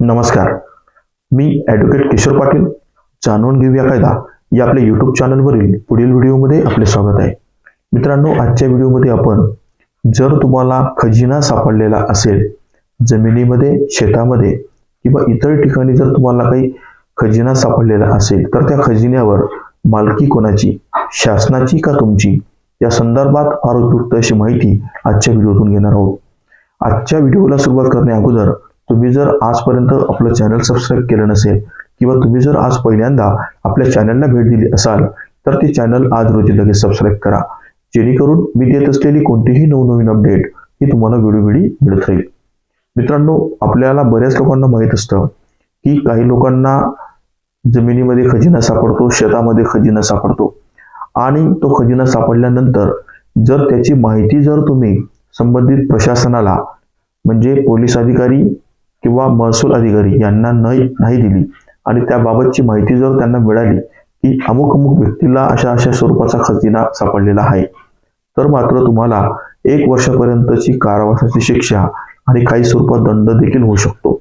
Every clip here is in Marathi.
नमस्कार. मी ॲडव्होकेट किशोर पाटील. जाणून घेऊया कायदा. या आपल्या यूट्यूब चॅनलवरील पुढील व्हिडिओमध्ये आपले स्वागत आहे. मित्रांनो आजच्या व्हिडिओमध्ये आपण जर तुम्हाला खजिना सापडलेला असेल जमिनीमध्ये शेतामध्ये किंवा इतर ठिकाणी जर तुम्हाला काही खजिना सापडलेला असेल तर त्या खजिन्यावर मालकी कोणाची शासनाची का तुमची या संदर्भात फार उपयुक्त अशी माहिती आजच्या व्हिडिओतून घेणार आहोत. आजच्या व्हिडिओला सुरुवात करण्या अगोदर तुम्ही जर आजपर्यंत आपलं चॅनल सबस्क्राईब केलं नसेल किंवा तुम्ही जर आज पहिल्यांदा आपल्या चॅनलला भेट दिली असाल तर ते चॅनल आज रोजी लगेच सबस्क्राईब करा. जेणेकरून मी देत असलेली कोणतीही नवनवीन अपडेट ही तुम्हाला वेळोवेळी मिळत राहील. मित्रांनो आपल्याला बऱ्याच लोकांना माहीत असतं की काही लोकांना जमिनीमध्ये खजिना सापडतो शेतामध्ये खजिना सापडतो. आणि तो खजिना सापडल्यानंतर जर त्याची माहिती जर तुम्ही संबंधित प्रशासनाला म्हणजे पोलीस अधिकारी किंवा महसूल अधिकारी यांना नाही नाही दिली. आणि त्याबाबतची माहिती जर त्यांना मिळाली की अमुक अमुक व्यक्तीला अशा अशा स्वरूपाचा खजिना सापडलेला आहे. तर मात्र तुम्हाला एक वर्षापर्यंतची कारावासाची शिक्षा आणि काही स्वरूपात दंड देखील होऊ शकतो.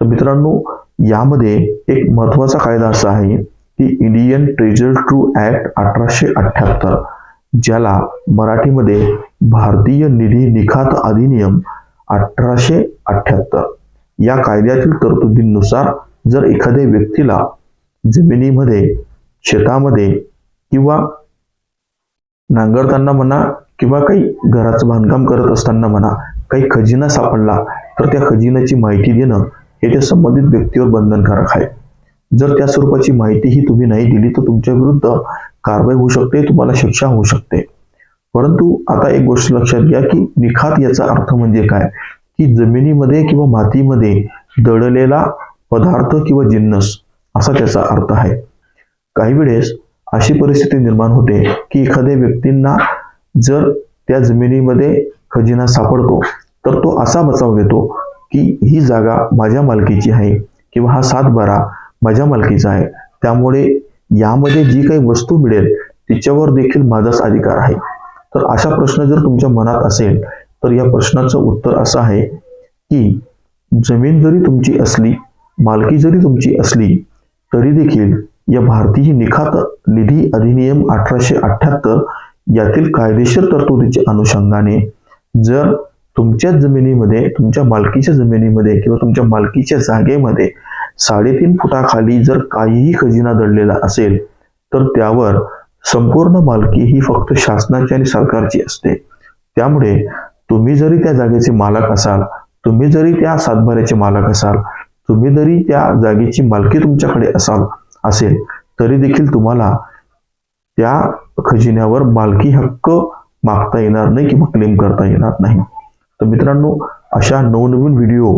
तर मित्रांनो यामध्ये एक महत्त्वाचा कायदा असा आहे की इंडियन ट्रेजर ट्रू ऍक्ट अठराशे अठ्ठ्याहत्तर ज्याला मराठीमध्ये भारतीय निधी निखात अधिनियम अठराशे अठ्ठ्याहत्तर. या कायद्यातील तरतुदींनुसार जर एखाद्या व्यक्तीला जमिनीमध्ये शेतामध्ये किंवा नांगरताना म्हणा किंवा काही घराचं बांधकाम करत असताना म्हणा काही खजिना सापडला तर त्या खजिन्याची माहिती देणं हे त्या संबंधित व्यक्तीवर बंधनकारक आहे. जर त्या स्वरूपाची माहिती ही तुम्ही नाही दिली तर तुमच्या विरुद्ध कारवाई होऊ शकते तुम्हाला शिक्षा होऊ शकते. परंतु आता एक गोष्ट लक्षात घ्या की निखात याचा अर्थ म्हणजे काय? की जमिनीमध्ये किंवा मातीमध्ये दडलेला पदार्थ किंवा जिन्नस असा त्याचा अर्थ आहे. काही वेळेस अशी परिस्थिती निर्माण होते की एखाद्या व्यक्तींना जर त्या जमिनीमध्ये खजिना सापडतो तर तो असा बचाव घेतो की ही जागा माझ्या मालकीची आहे किंवा हा सातबारा माझ्या मालकीचा आहे. त्यामुळे यामध्ये जी काही वस्तू मिळेल तिच्यावर देखील माझाच अधिकार आहे. तर अशा प्रश्न जर तुमच्या मनात असेल तर या प्रश्नाचं उत्तर असं आहे की जमीन जरी तुमची असली मालकी जरी तुमची असली तरी देखील या भारतीय निखात निधी अधिनियम अठराशे अठ्ठ्याहत्तर यातील कायदेशीर तरतुदीच्या अनुषंगाने जर तुमच्या जमिनीमध्ये तुमच्या मालकीच्या जमिनीमध्ये किंवा तुमच्या मालकीच्या जागेमध्ये साडेतीन फुटाखाली जर काहीही खजिना दडलेला असेल तर त्यावर संपूर्ण मालकी ही फक्त शासनाची आणि सरकारची असते. त्यामुळे तुम्ही जरी त्या जागेचे मालक असाल तुम्ही जरी त्या सातबाऱ्याचे मालक असाल तुम्ही जरी त्या जागेची मालकी तुमच्याकडे असाल असेल तरी देखील तुम्हाला त्या खजिन्यावर मालकी हक्क मागता येणार नाही किंवा क्लेम करता येणार नाही. तर मित्रांनो अशा नवनवीन व्हिडिओ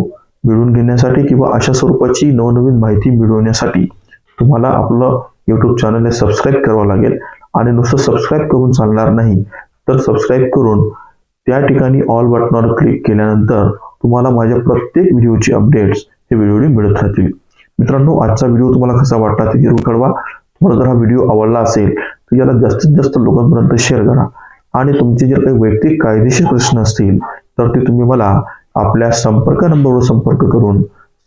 मिळवून घेण्यासाठी किंवा अशा स्वरूपाची नवनवीन माहिती मिळवण्यासाठी तुम्हाला आपलं यूट्यूब चॅनल हे सबस्क्राईब करावं लागेल. आणि नुसतं सबस्क्राईब करून चालणार नाही तर सबस्क्राईब करून त्या ठिकाणी ऑल बटनावर क्लिक केल्यानंतर तुम्हाला माझ्या प्रत्येक व्हिडिओची अपडेट्स हे व्हिडिओ मिळत राहतील. मित्रांनो आजचा व्हिडिओ तुम्हाला कसा वाटला ते जरूर कळवा. तुम्हाला जर हा व्हिडिओ आवडला असेल तर याला जास्तीत जास्त लोकांपर्यंत शेअर करा. आणि तुमचे जर काही वैयक्तिक कायदेशीर प्रश्न असतील तर ते तुम्ही मला आपल्या संपर्क नंबरवर संपर्क करून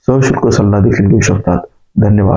सशुल्क सल्ला देखील घेऊ शकतात. धन्यवाद.